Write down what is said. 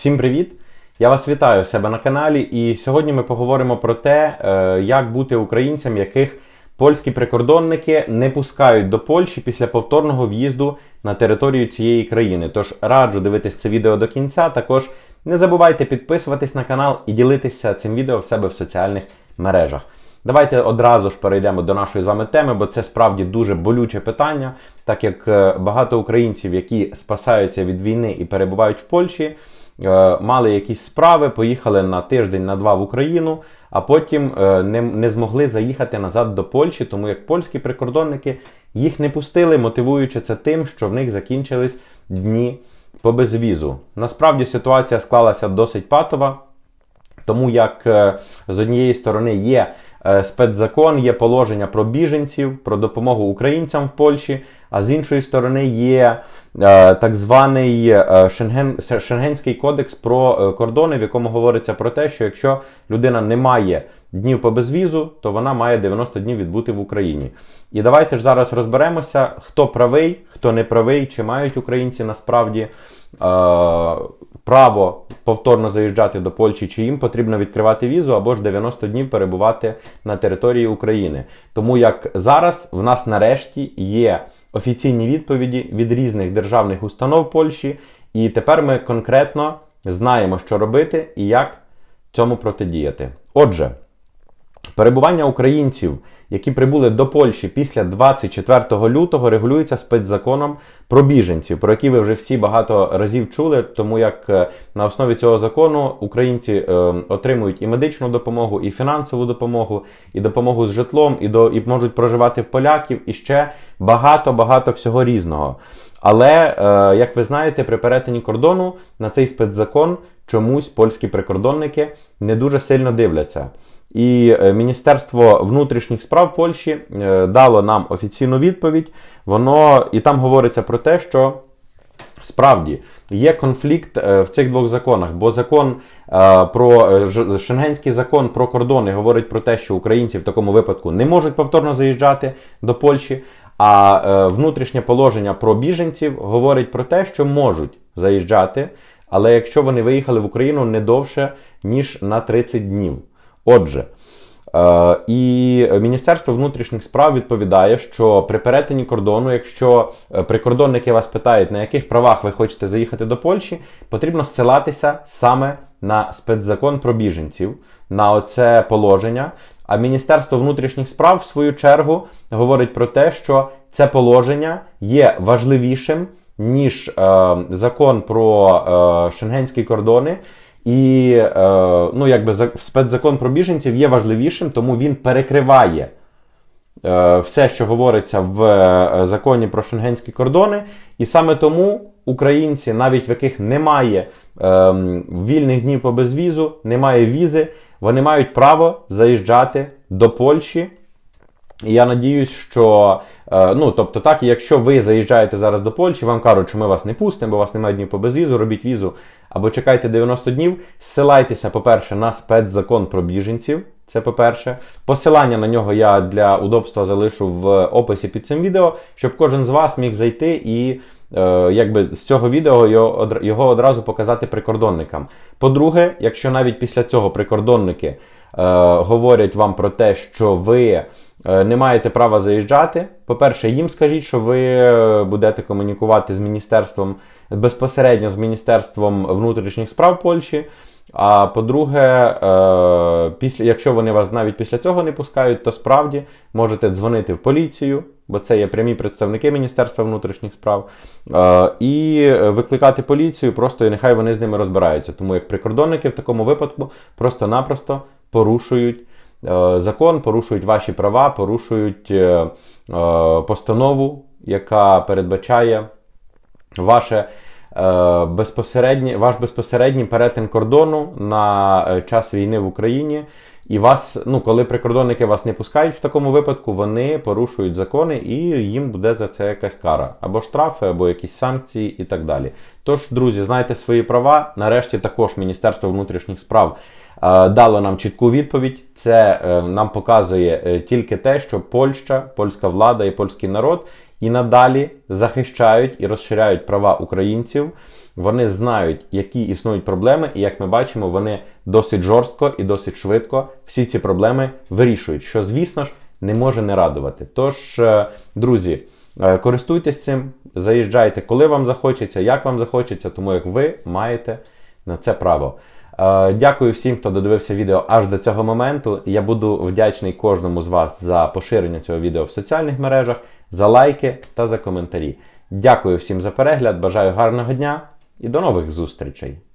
Всім привіт! Я вас вітаю у себе на каналі, і сьогодні ми поговоримо про те, е, як бути українцям, яких польські прикордонники не пускають до Польщі після повторного в'їзду на територію цієї країни. Тож раджу дивитись це відео до кінця. Також не забувайте підписуватись на канал і ділитися цим відео в себе в соціальних мережах. Давайте одразу ж перейдемо до нашої з вами теми, бо це справді дуже болюче питання, так як е, багато українців, які спасаються від війни і перебувають в Польщі, мали якісь справи, поїхали на тиждень, на два в Україну, а потім е, не, не змогли заїхати назад до Польщі, тому як польські прикордонники їх не пустили, мотивуючи це тим, що в них закінчились дні по безвізу. Насправді ситуація склалася досить патова. Тому як е, з однієї сторони є е, спецзакон, є положення про біженців, про допомогу українцям в Польщі, а з іншої сторони є е, так званий е, Шенген, Шенгенський кодекс про е, кордони, в якому говориться про те, що якщо людина не має днів по безвізу, то вона має 90 днів відбути в Україні. І давайте ж зараз розберемося, хто правий, хто не правий, чи мають українці насправді. Право повторно заїжджати до Польщі, чи їм потрібно відкривати візу або ж 90 днів перебувати на території України. Тому як зараз в нас нарешті є офіційні відповіді від різних державних установ Польщі, і тепер ми конкретно знаємо, що робити і як цьому протидіяти. Отже, Перебування українців, які прибули до Польщі після 24 лютого, регулюється спецзаконом про біженців, про які ви вже всі багато разів чули, тому як е, на основі цього закону українці е, отримують і медичну допомогу, і фінансову допомогу, і допомогу з житлом, і до і можуть проживати в поляків, і ще багато багато всього різного. Але, е, як ви знаєте, при перетині кордону на цей спецзакон чомусь польські прикордонники не дуже сильно дивляться. І е, Міністерство внутрішніх справ Польщі е, дало нам офіційну відповідь. Воно і там говориться про те, що справді є конфлікт е, в цих двох законах, бо закон про Шенгенський закон про кордони говорить про те, що українці в такому випадку не можуть повторно заїжджати до Польщі. А внутрішнє положення про біженців говорить про те, що можуть заїжджати, але якщо вони виїхали в Україну не довше ніж на 30 днів. Отже, е, і Міністерство внутрішніх справ відповідає, що при перетині кордону, якщо е, прикордонники вас питають, на яких правах ви хочете заїхати до Польщі, потрібно ссилатися саме на спецзакон про біженців, на оце положення. А Міністерство внутрішніх справ, в свою чергу, говорить про те, що це положення є важливішим, ніж е, закон про е, шенгенські кордони. І е, ну, якби спецзакон про біженців є важливішим, тому він перекриває е, все, що говориться в е, законі про шенгенські кордони. І саме тому українці, навіть в яких немає е, вільних днів по безвізу, немає візи, вони мають право заїжджати до Польщі. І я надіюсь, що е, ну, тобто так, якщо ви заїжджаєте зараз до Польщі, вам кажуть, що ми вас не пустимо, бо у вас немає днів по безвізу, робіть візу або чекайте 90 днів. Ссилайтеся, по-перше, на спецзакон про біженців. Це по-перше. Посилання на нього я для удобства залишу в описі під цим відео, щоб кожен з вас міг зайти і е, якби з цього відео його, одразу показати прикордонникам. По-друге, якщо навіть після цього прикордонники говорять вам про те, що ви. Е, не маєте права заїжджати. По-перше, їм скажіть, що ви е, будете комунікувати з міністерством безпосередньо з Міністерством внутрішніх справ Польщі. А по-друге, е, після, якщо вони вас навіть після цього не пускають, то справді можете дзвонити в поліцію, бо це є прямі представники Міністерства внутрішніх справ, і викликати поліцію, просто і нехай вони з ними розбираються. Тому як прикордонники в такому випадку просто-напросто порушують. Е, закон, порушують ваші права, порушують е, е, постанову, яка передбачає ваше безпосереднє, ваш безпосередній перетин кордону на час війни в Україні. І вас, ну, коли прикордонники вас не пускають в такому випадку, вони порушують закони і їм буде за це якась кара. Або штрафи, або якісь санкції і так далі. Тож, друзі, знайте свої права. Нарешті також Міністерство внутрішніх справ дало нам чітку відповідь. Це е, нам показує е, тільки те, що Польща, польська влада і польський народ і надалі захищають і розширяють права українців. Вони знають, які існують проблеми, і як ми бачимо, вони досить жорстко і досить швидко всі ці проблеми вирішують, що, звісно ж, не може не радувати. Тож, е, друзі, е, користуйтесь цим, заїжджайте, коли вам захочеться, як вам захочеться, тому як ви маєте на це право. Е, Дякую всім, хто додивився відео аж до цього моменту. Я буду вдячний кожному з вас за поширення цього відео в соціальних мережах, за лайки та за коментарі. Дякую всім за перегляд, бажаю гарного дня і до нових зустрічей!